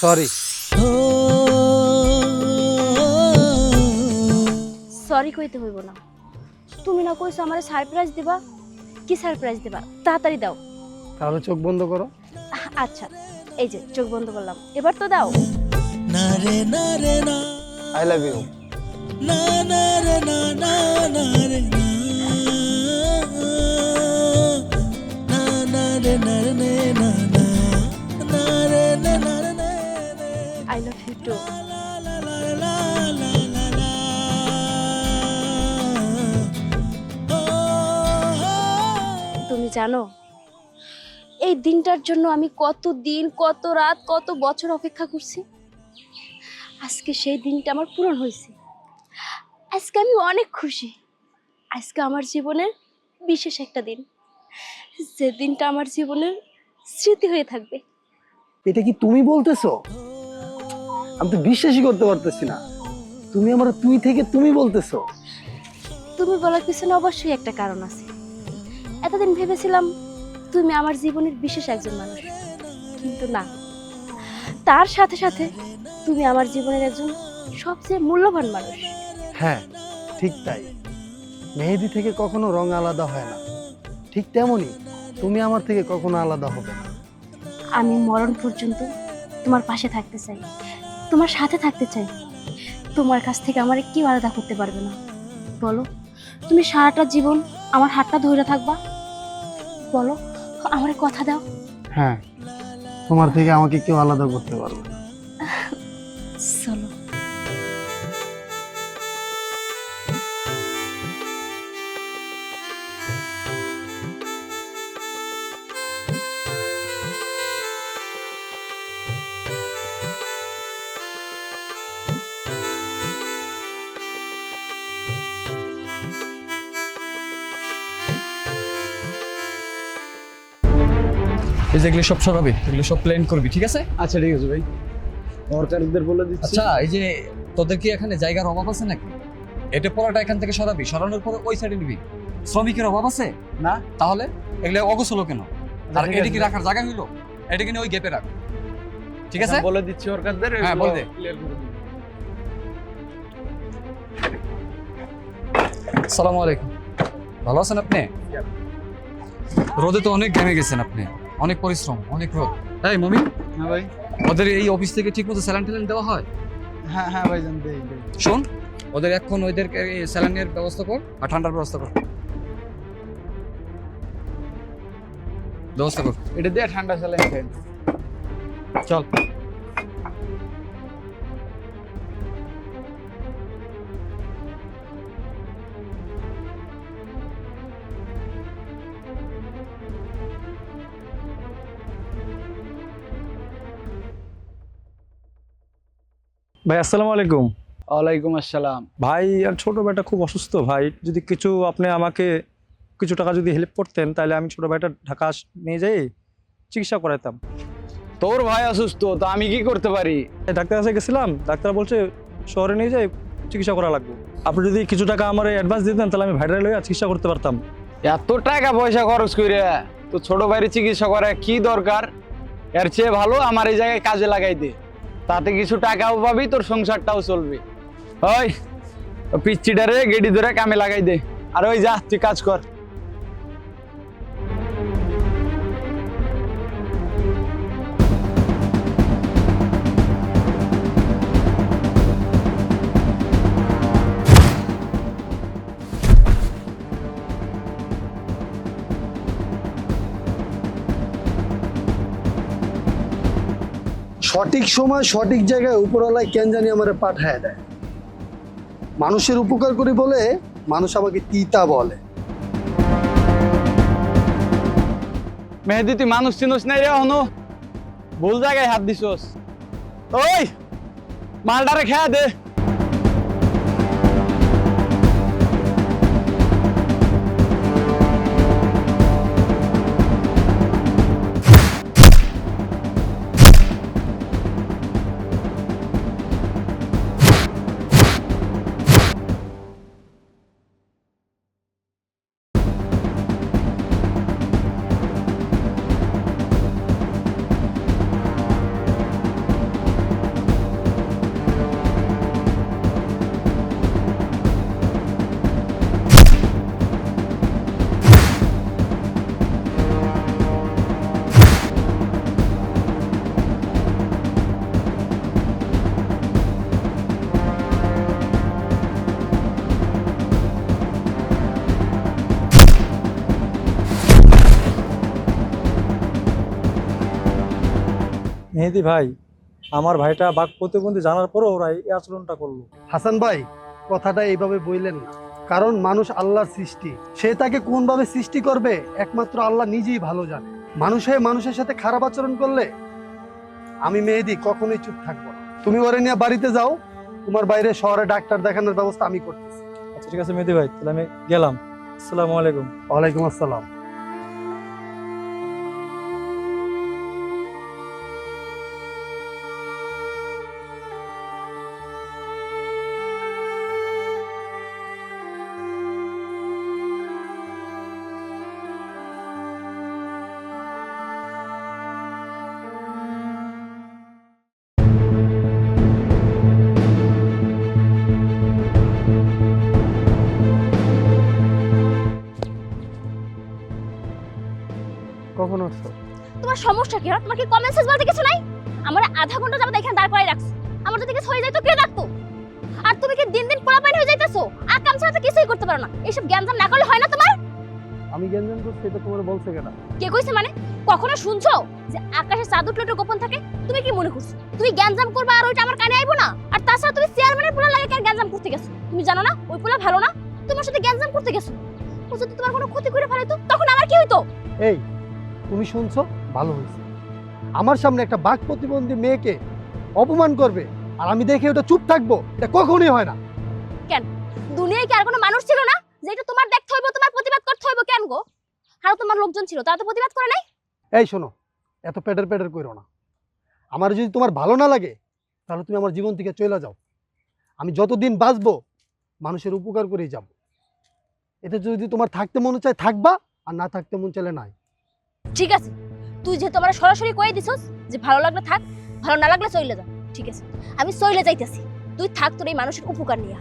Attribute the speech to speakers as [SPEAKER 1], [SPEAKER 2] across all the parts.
[SPEAKER 1] Sorry
[SPEAKER 2] sorry কইতে হইব না। তুমি না কইছো আমারে সারপ্রাইজ দিবা। কি সারপ্রাইজ দিবা? তাড়াতাড়ি দাও।
[SPEAKER 1] তাহলে চোখ বন্ধ করো।
[SPEAKER 2] আচ্ছা এই যে চোখ বন্ধ করলাম। এবার তো দাও। না রে না রে না।
[SPEAKER 1] আই লাভ ইউ
[SPEAKER 2] না না রে না না না রে না। না রে না লাভ ইউ টু তুমি জানো, এই দিনটার জন্য আমি কত দিন, কত রাত, কত বছর অপেক্ষা করছি। আজকে সেই দিনটা আমার পূরণ হয়েছে। আজকে আমি অনেক খুশি। আজকে আমার জীবনের বিশেষ একটা দিন। যে দিনটা আমার জীবনের স্মৃতি হয়ে থাকবে।
[SPEAKER 1] এটা কি তুমি বলতেছো? আমি তো বিশ্বাসই করতে পারতেছি না। তুমি আমার তুই থেকে তুমি বলতেছো।
[SPEAKER 2] তুমি বলার পিছনে অবশ্যই একটা কারণ আছে। এতদিন ভেবেছিলাম তুমি আমার জীবনের বিশেষ একজন মানুষ। কিন্তু না। তার সাথে সাথে তুমি আমার জীবনের একজন সবচেয়ে মূল্যবান মানুষ।
[SPEAKER 1] হ্যাঁ ঠিক তাই। মেহেদি থেকে কখনো রং আলাদা হয় না। ঠিক তেমনই তুমি আমার থেকে কখনো আলাদা হবে না।
[SPEAKER 2] আমি মরণ পর্যন্ত তোমার পাশে থাকতে চাই। তোমার সাথে থাকতে চাই। তোমার কাছ থেকে আমার কেউ আলাদা করতে পারবে না। বলো তুমি সারাটা জীবন আমার হাতটা ধরে থাকবা? বলো আমার কথা দাও।
[SPEAKER 1] হ্যাঁ তোমার থেকে আমাকে কেউ আলাদা করতে পারবে না।
[SPEAKER 2] চলো।
[SPEAKER 3] এই যেগুলো সব সরাবি এগুলো সব প্ল্যান করবি ঠিক আছে?
[SPEAKER 1] আচ্ছা ঠিক আছে ভাই। বলে দিচ্ছি।
[SPEAKER 3] আচ্ছা এই যে তোদের কি এখানে জায়গার অভাব আছে নাকি? এটা পড়াটা এখান থেকে সরাবি সরানোর পরে ওই সাইডে নিবি। শ্রমিকের অভাব আছে?
[SPEAKER 1] না।
[SPEAKER 3] তাহলে এগুলো অগোছলো কেন? আর এটা কি রাখার জায়গা হইল? এটা কিনে ওই গেপে রাখ। ঠিক আছে?
[SPEAKER 1] বলে দিচ্ছি
[SPEAKER 3] হ্যাঁ, বল দে। আলাইকুম। ভালো আছেন আপনি? রোদে তো অনেক ঘেমে গেছেন আপনি। অনেক পরিশ্রম অনেক রোগ। তাই মমি
[SPEAKER 1] হ্যাঁ ভাই।
[SPEAKER 3] ওদের এই অফিস থেকে ঠিক মতো স্যালান ট্যালান দেওয়া হয়?
[SPEAKER 1] হ্যাঁ হ্যাঁ ভাই জানতে
[SPEAKER 3] শোন ওদের এখন ওদেরকে স্যালানের ব্যবস্থা কর আর ঠান্ডার ব্যবস্থা কর। ব্যবস্থা কর।
[SPEAKER 1] এটা দিয়ে ঠান্ডা স্যালান
[SPEAKER 3] চল।
[SPEAKER 4] ভাই আসসালামু আলাইকুম।
[SPEAKER 1] ওয়ালাইকুম আসসালাম।
[SPEAKER 4] ভাই আর ছোট ভাইটা খুব অসুস্থ ভাই। যদি কিছু আপনি আমাকে কিছু টাকা যদি হেল্প করতেন তাহলে আমি ছোট ভাইটা ঢাকা নিয়ে যাই চিকিৎসা করাতাম
[SPEAKER 5] তোর ভাই অসুস্থ তো আমি কি করতে পারি?
[SPEAKER 4] ডাক্তার কাছে গেছিলাম ডাক্তার বলছে শহরে নিয়ে যাই চিকিৎসা করা লাগবে। আপনি যদি কিছু টাকা আমার অ্যাডভান্স দিতেন তাহলে আমি ভাইরা লইয়া চিকিৎসা করতে পারতাম।
[SPEAKER 5] এত টাকা পয়সা খরচ করে তো ছোট ভাইয়ের চিকিৎসা করা কি দরকার? এর চেয়ে ভালো আমার এই জায়গায় কাজে লাগাই দে। তাতে কিছু টাকাও পাবি, তোর সংসারটাও চলবে। ওই, পিচ্ছিটারে গেডি ধরে কামে লাগাই দে। আর ওই যা, তুই কাজ কর।
[SPEAKER 1] সঠিক সময়, সঠিক জায়গায় উপরওয়ালায় কেন জানি আমার পাঠায় দেয়। মানুষের উপকার করি বলে মানুষ আমাকে তিতা বলে।
[SPEAKER 5] মেহেদি, তুই মানুষ চিনস নাই রে হনু ভুল জায়গায় হাত দিছস। ওই, মালটারে খেয়া দে।
[SPEAKER 4] মেহেদি ভাই আমার ভাইটা বাঘ প্রতিবন্ধী জানার পরও ওরা এই আচরণটা করল।
[SPEAKER 1] হাসান ভাই কথাটা এইভাবে বললেন না। কারণ মানুষ আল্লাহর সৃষ্টি। সে তাকে কোনভাবে সৃষ্টি করবে একমাত্র আল্লাহ নিজেই ভালো জানে। মানুষে মানুষের সাথে খারাপ আচরণ করলে আমি মেহেদি কখনোই চুপ থাকব না। তুমি ওরে নিয়ে বাড়িতে যাও তোমার বাইরে শহরে ডাক্তার দেখানোর ব্যবস্থা আমি করতেছি।
[SPEAKER 4] আচ্ছা ঠিক আছে মেহেদি ভাই তাহলে আমি গেলাম। আসসালামু আলাইকুম।
[SPEAKER 1] ওয়ালাইকুম আসসালাম।
[SPEAKER 2] আর তুমি কি দিন দিন পোলাপাইন হয়ে যাইতেছো। আর কাম ছাড়া তো কিছুই করতে পারো না। এইসব জ্ঞান না করলে হয় না তোমার?
[SPEAKER 1] আমি জ্ঞান করছি এটা তোমার বলছে কেন?
[SPEAKER 2] কে কইছে মানে? কখনো শুনছো যে আকাশে চাঁদ উঠলে একটু গোপন থাকে? তুমি কি মনে করছ? তুমি জ্ঞানজাম করবা আর ওইটা আমার কানে আইবো না? আর তাছাড়া তুমি চেয়ারম্যানের পোলা লাগে কেন জ্ঞানজাম করতে গেছো? তুমি জানো না? ওই পোলা ভালো না? তোমার সাথে জ্ঞানজাম করতে গেছো? ও যদি তোমার কোনো ক্ষতি করে ফেলে তো তখন আমার কি হইতো?
[SPEAKER 1] এই তুমি শুনছো? ভালো হয়েছে আমার সামনে একটা বাক প্রতিবন্ধী মেয়েকে অপমান করবে। আর আমি দেখে ওটা চুপ থাকব এটা কখনোই হয় না। কেন?
[SPEAKER 2] দুনিয়ায় কি আর কোনো মানুষ ছিল না? যে এটা তোমার দেখতে হইব তোমার প্রতিবাদ করতে হইব কেন গো? আর তোমার লোকজন ছিল তারা তো প্রতিবাদ করে নাই?
[SPEAKER 1] এই শোনো এত পেটের পেটের করো না। আমার যদি তোমার ভালো না লাগে তাহলে তুমি আমার জীবন থেকে চলে যাও। আমি যতদিন বাঁচবো মানুষের উপকার করেই যাব। এটা যদি তোমার থাকতে মনে চায় থাকবা আর না থাকতে মন চাইলে নাই।
[SPEAKER 2] ঠিক আছে তুই যে তোমার সরাসরি কয়ে দিছস যে ভালো লাগলে থাক ভালো না লাগলে চলে যা। ঠিক আছে। আমি চলে যাইতেছি। তুই থাক তোর এই মানুষের উপকার নিয়া।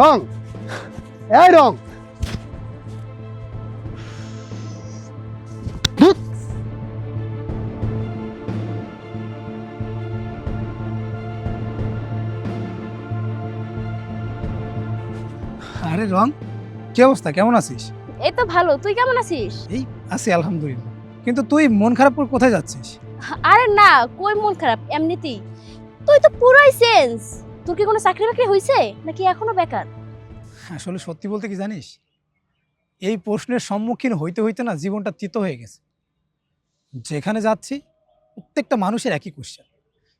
[SPEAKER 1] রং। এই রং।
[SPEAKER 6] আরে রং কি অবস্থা? কেমন আছিস?
[SPEAKER 2] এই তো ভালো। তুই কেমন আছিস?
[SPEAKER 6] এই আছি আলহামদুলিল্লাহ। কিন্তু তুই মন খারাপ করে কোথায় যাচ্ছিস?
[SPEAKER 2] আরে না, কই মন খারাপ? এমনিতেই। তুই তো পুরাই সেন্স তোর কি কোনো চাকরি বাকরি হইছে? নাকি এখনও বেকার?
[SPEAKER 6] আসলে সত্যি বলতে কি জানিস? এই প্রশ্নের সম্মুখীন হইতে হইতে না জীবনটা তিত হয়ে গেছে। যেখানে যাচ্ছি, প্রত্যেকটা মানুষের একই কোশ্চেন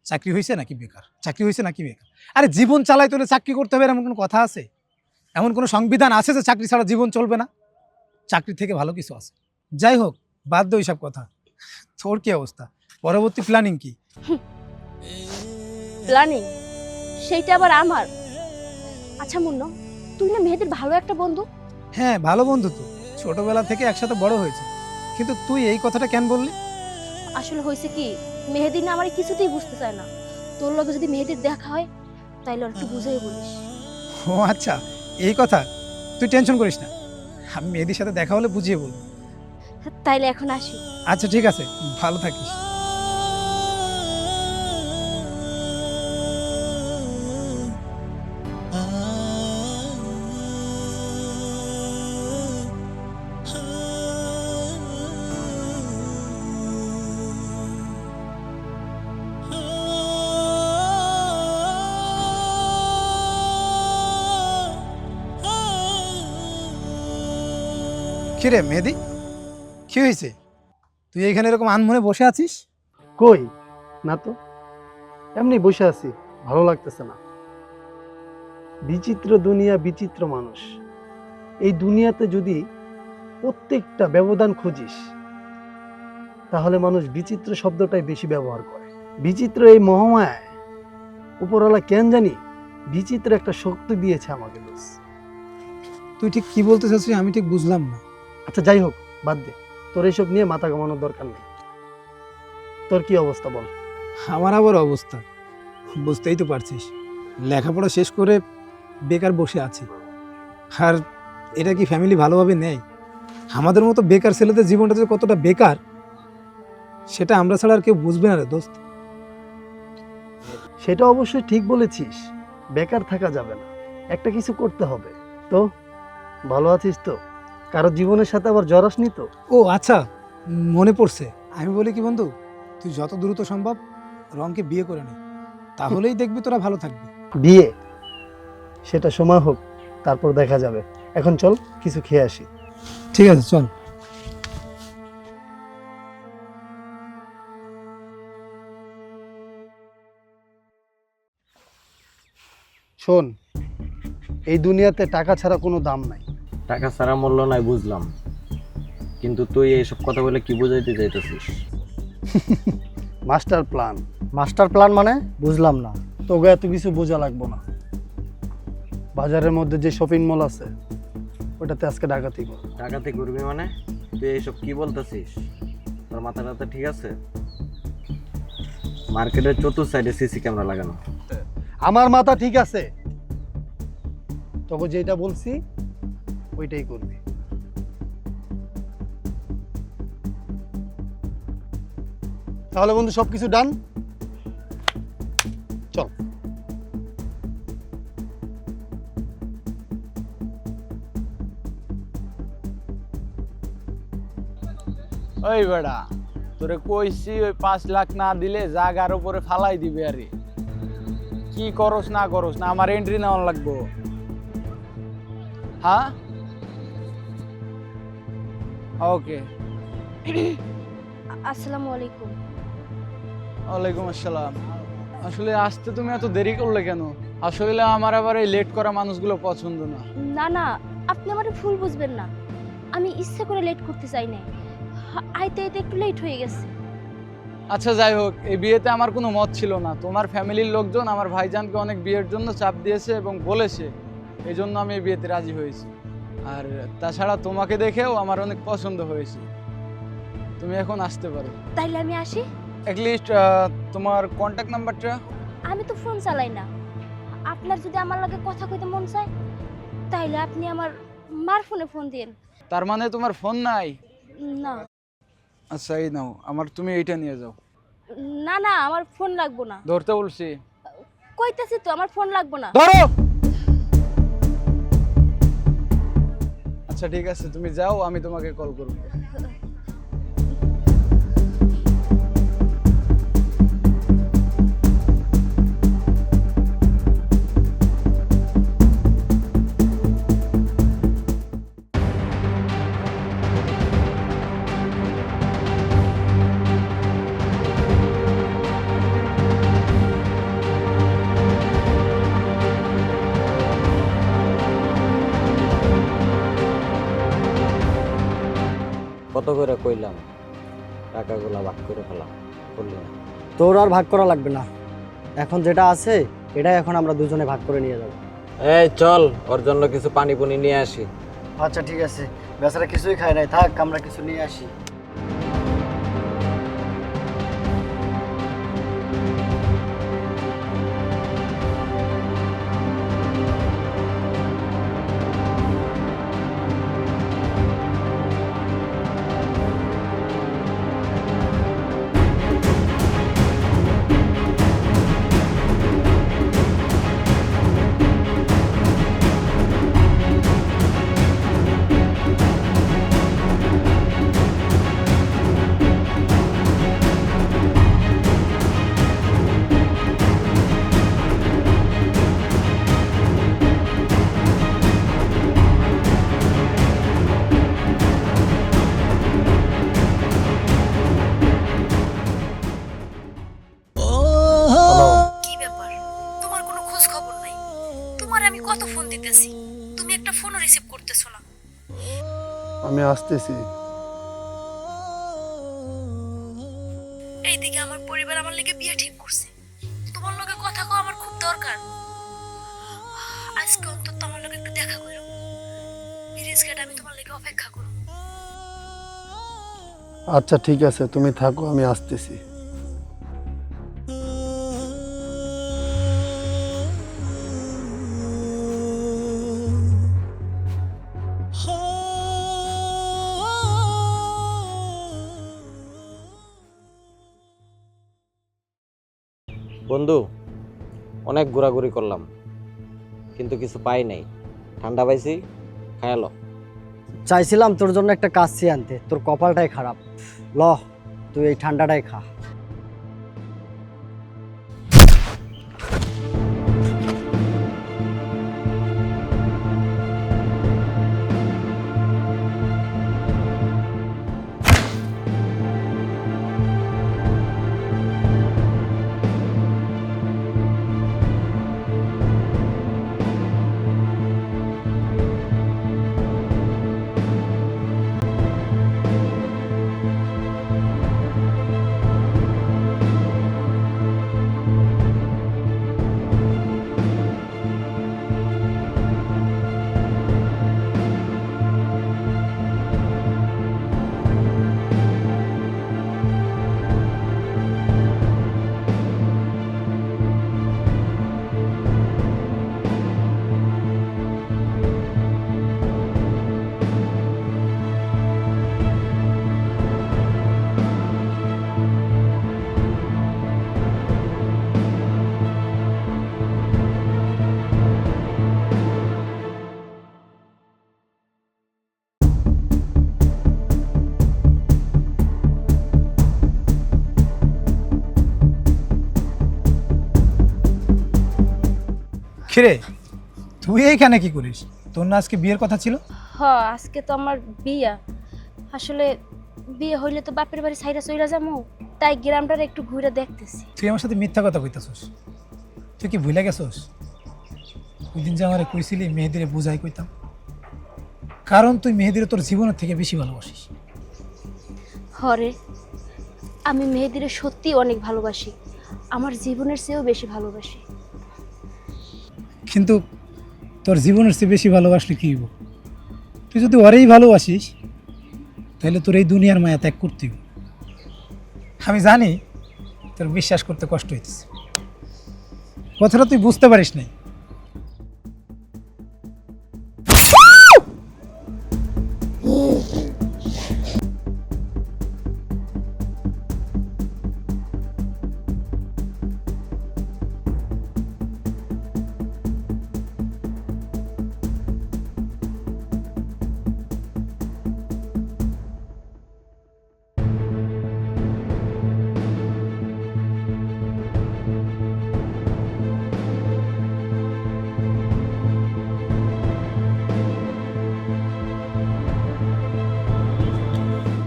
[SPEAKER 6] চাকরি হয়েছে নাকি বেকার? চাকরি হয়েছে নাকি বেকার? আরে জীবন চালাই তোলে চাকরি করতে হবে, এমন কোনো কথা আছে? এমন কোনো সংবিধান আছে যে চাকরি ছাড়া জীবন চলবে না? চাকরি থেকে ভালো কিছু আছে। যাই হোক, বাদ দে সব কথা। তোর কি অবস্থা? পরবর্তী প্ল্যানিং কি?
[SPEAKER 2] প্ল্যানিং সেইটা আবার আমার। আচ্ছা মুন্ন তুই না মেয়েদের ভালো একটা বন্ধু?
[SPEAKER 6] হ্যাঁ ভালো বন্ধু তো। ছোটবেলা থেকে একসাথে বড় হয়েছে। কিন্তু তুই এই কথাটা কেন বললি?
[SPEAKER 2] আসলে হয়েছে কি মেহেদি না আমার কিছুতেই বুঝতে চায় না। তোর লগে যদি মেহেদির দেখা হয় তাইলে একটু বুঝাই বলিস।
[SPEAKER 6] ও আচ্ছা এই কথা তুই টেনশন করিস না। আমি মেহেদির সাথে দেখা হলে বুঝিয়ে বলব।
[SPEAKER 2] তাইলে এখন আসি।
[SPEAKER 6] আচ্ছা ঠিক আছে ভালো থাকিস। কিরে মেহেদি? কি হয়েছে? তুই এখানে এরকম আনমনে বসে আছিস?
[SPEAKER 1] কই? না তো। এমনি বসে আছি ভালো লাগতেছে না। বিচিত্র দুনিয়া বিচিত্র মানুষ। এই দুনিয়াতে যদি প্রত্যেকটা ব্যবধান খুঁজিস তাহলে মানুষ বিচিত্র শব্দটাই বেশি ব্যবহার করে। বিচিত্র এই মহামায় উপরওয়ালা কেন জানি বিচিত্র একটা শক্তি দিয়েছে আমাকে
[SPEAKER 6] তুই ঠিক কি বলতে চাচ্ছিস আমি ঠিক বুঝলাম না।
[SPEAKER 1] আচ্ছা যাই হোক বাদ দে। তোর এইসব নিয়ে মাথা ঘামানোর দরকার নেই। তোর কি অবস্থা বল?
[SPEAKER 6] আমার আবার অবস্থা। বুঝতেই তো পারছিস। লেখাপড়া শেষ করে বেকার বসে আছি। আর এটা কি ফ্যামিলি ভালোভাবে নেয় আমাদের মতো বেকার ছেলেদের জীবনটা যে কতটা বেকার সেটা আমরা ছাড়া আর কেউ বুঝবে না রে দোস্ত।
[SPEAKER 1] সেটা অবশ্যই ঠিক বলেছিস। বেকার থাকা যাবে না। একটা কিছু করতে হবে। তো ভালো আছিস তো? কারও জীবনের সাথে আবার জরাসনি তো?
[SPEAKER 6] ও আচ্ছা মনে পড়ছে। আমি বলি কি বন্ধু তুই তুই যত দ্রুত সম্ভব রংকে বিয়ে করে নে তাহলেই দেখবি তোরা ভালো থাকবি।
[SPEAKER 1] বিয়ে? সেটা সময় হোক তারপর দেখা যাবে। এখন চল কিছু খেয়ে আসি।
[SPEAKER 6] ঠিক আছে চল।
[SPEAKER 1] শোন এই দুনিয়াতে টাকা ছাড়া কোনো দাম নাই।
[SPEAKER 7] টাকা ছাড়া মূল্য নাই বুঝলাম। কিন্তু তুই এইসব কথা বলে কি বুঝাইতে চাইতেছিস?
[SPEAKER 1] মাস্টার প্ল্যান
[SPEAKER 8] মাস্টার প্ল্যান মানে? বুঝলাম না।
[SPEAKER 1] তোকে এত কিছু বোঝা লাগবো না। বাজারের মধ্যে যে শপিং মল আছে ওটাতে আজকে ডাকাতি কর।
[SPEAKER 7] টাকাতে করবি মানে? তুই এইসব কি বলতেছিস? তোর মাথা টাথা ঠিক আছে? মার্কেটের চতুর্থ সাইডে সিসি ক্যামেরা লাগানো।
[SPEAKER 1] আমার মাথা ঠিক আছে। তোকে যেটা বলছি ওইটাই করবি। তাহলে বন্ধু সবকিছু ডান চল।
[SPEAKER 5] ওই বেড়া, তোরে কইছি ওই পাঁচ লাখ না দিলে জাগার উপরে ফালাই দিবে আরে। কি করস না করস না, আমার এন্ট্রি নেওয়ার লাগবো। হ্যাঁ? ওকে
[SPEAKER 2] আসসালামু আলাইকুম।
[SPEAKER 5] ওয়ালাইকুম আসসালাম। আসলে আসতে তুমি এত দেরি করলে কেন? আসলে আমার আবার এই লেট করা মানুষগুলো পছন্দ না।
[SPEAKER 2] না না আপনি আমার ভুল বুঝবেন না। আমি ইচ্ছে করে লেট করতে চাই না আইতে আইতে একটু লেট হয়ে গেছে।
[SPEAKER 5] আচ্ছা যাই হোক এই বিয়েতে আমার কোনো মত ছিল না। তোমার ফ্যামিলির লোকজন আমার ভাইজানকে অনেক বিয়ের জন্য চাপ দিয়েছে এবং বলেছে। এই জন্য আমি এই বিয়েতে রাজি হয়েছি। আর তাছাড়া তোমাকে দেখেও আমার অনেক পছন্দ হয়েছে। তুমি এখন আসতে পারো।
[SPEAKER 2] তাইলে আমি আসি?
[SPEAKER 5] অ্যাটলিস্ট তোমার কন্ট্যাক্ট নাম্বারটা
[SPEAKER 2] আমি তো ফোন চালাই না। আপনার যদি আমার লাগে কথা কইতে মন চায় তাইলে আপনি আমার মার ফোনে ফোন দিন
[SPEAKER 5] তার মানে তোমার ফোন নাই?
[SPEAKER 2] না।
[SPEAKER 5] আচ্ছা এই নাও আমার তুমি এইটা নিয়ে যাও।
[SPEAKER 2] না না আমার ফোন লাগবো না।
[SPEAKER 5] ধরতে বলছি।
[SPEAKER 2] কইতাছি তো আমার ফোন লাগবো না।
[SPEAKER 5] ধরো! আচ্ছা ঠিক আছে তুমি যাও আমি তোমাকে কল করব।
[SPEAKER 7] কত করে কইলাম? টাকাগুলা ভাগ করে ফেলাম করলি না।
[SPEAKER 8] তোর আর ভাগ করা লাগবে না। এখন যেটা আছে এটাই এখন আমরা দুজনে ভাগ করে নিয়ে যাব।
[SPEAKER 7] এই চল ওর জন্য কিছু পানি পুনি নিয়ে আসি।
[SPEAKER 8] আচ্ছা ঠিক আছে। বেচারা কিছুই খায় নাই। থাক আমরা কিছু নিয়ে আসি।
[SPEAKER 1] আসতেছি।
[SPEAKER 2] এইদিকে আমার পরিবার আমার লেগে বিয়ে ঠিক করছে। তোমার লগে কথা কও আমার খুব দরকার। আজকে অন্তত আমার লগে একটু দেখা করো। মিরিজ গেট আমি তোমার লেগে অপেক্ষা করব
[SPEAKER 1] আচ্ছা ঠিক আছে তুমি থাকো আমি আসতেছি।
[SPEAKER 7] অনেক ঘোরাঘুরি করলাম, কিন্তু কিছু পাই নাই। ঠান্ডা পাইছি খায়ালো
[SPEAKER 8] চাইছিলাম তোর জন্য একটা চেয়ে আনতে, তোর কপালটাই খারাপ। ল, তুই এই ঠান্ডাটাই খা।
[SPEAKER 6] কিরে তুই এইখানে কি করিস? তোর না আজকে বিয়ের কথা ছিল?
[SPEAKER 2] হ আজকে তো আমার বিয়া। আসলে বিয়ে হইলে তো বাপের বাড়ি সাইরা চইরা যাব তাই গ্রামটার একটু ঘুরে দেখতেছি।
[SPEAKER 6] তুই আমার সাথে মিথ্যা কথা কইতাছস। তুই কি ভুলে গেছস? ওই দিন যে আমার কইছিলি মেহেদিরে বুঝাই কইতাম। কারণ তুই মেহেদিরে তোর জীবনের থেকে বেশি ভালোবাসিস।
[SPEAKER 2] হরে আমি মেহেদিরে সত্যি অনেক ভালোবাসি। আমার জীবনের চেয়েও বেশি ভালোবাসি।
[SPEAKER 6] কিন্তু তোর জীবনের চেয়ে বেশি ভালোবাসলে কী হইব? তুই যদি ওরেই ভালোবাসিস, তাহলে তোর এই দুনিয়ার মায়া ত্যাগ করতেই। আমি জানি তোর বিশ্বাস করতে কষ্ট হইতেছে। কথাটা তুই বুঝতে পারিস নাই।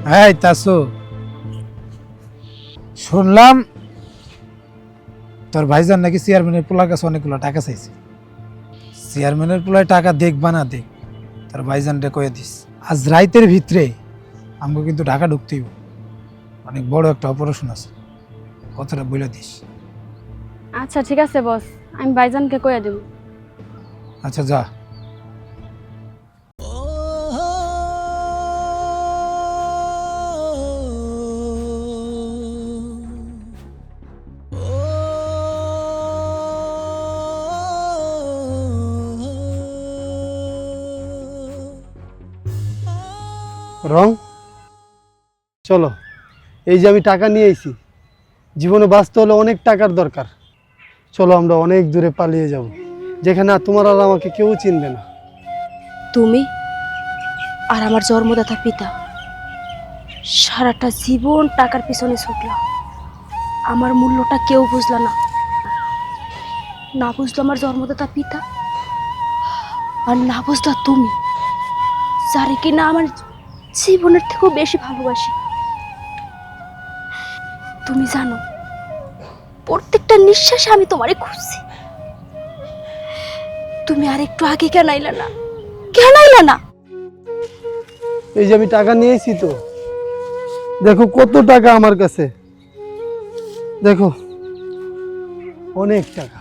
[SPEAKER 6] হ্যাঁ তাসো শুনলাম তোর ভাইজান নাকি চেয়ারম্যানের পোলার কাছে অনেকগুলো টাকা চাইছে। চেয়ারম্যানের পোলায় টাকা দেখবা না দেখ তোর ভাইজানটা কয়ে দিস। আজ রাইতের ভিতরে আমাকে কিন্তু ঢাকা ঢুকতেই অনেক বড় একটা অপারেশন আছে। কথাটা বলে দিস।
[SPEAKER 9] আচ্ছা ঠিক আছে বস আমি ভাইজানকে কয়ে দেব।
[SPEAKER 6] আচ্ছা যা।
[SPEAKER 1] রং? চলো, এই যে আমি টাকা নিয়ে এসেছি জীবনে বাঁচতে হলে অনেক টাকার দরকার। চলো, আমরা অনেক দূরে পালিয়ে যাব। যেখানে তোমার আর আমাকে কেউ চিনবে না।
[SPEAKER 2] তুমি আর আমার জন্মদাতা পিতা, সারাটা জীবন টাকার পিছনে ছুটলাম আমার মূল্যটা কেউ বুঝলা না। না বুঝলো আমার জন্মদাতা পিতা, আর না বুঝলা তুমি। যারে কি না আমার জীবনের থেকেও বেশি ভালোবাসি। তুমি জানো, প্রত্যেকটা নিঃশ্বাসে আমি তোমারে খুঁজছি। তুমি আর একটু আগে কেন আইলা না? কেন আইলা না?
[SPEAKER 1] এই যে আমি টাকা নিয়েছি তো, দেখো কত টাকা আমার কাছে। দেখো, অনেক টাকা।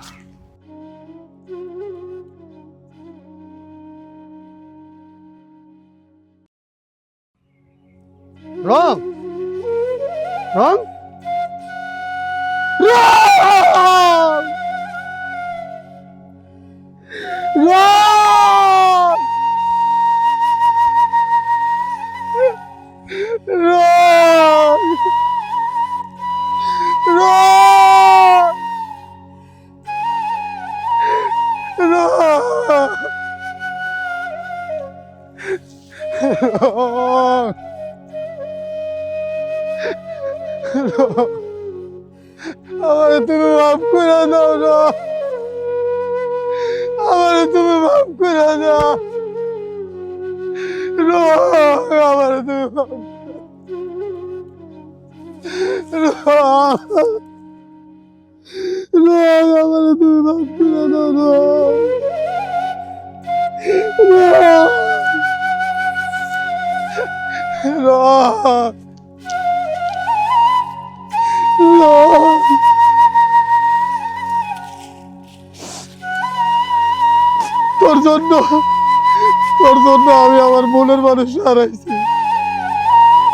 [SPEAKER 1] রং। রং? রং? তোর জন্য তোর জন্য আমি আমার মনের মানুষ হারাইছি।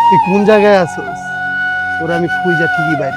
[SPEAKER 1] তুই কোন জায়গায় আছোস? তোর আমি খুঁজা ঠিকই বাইর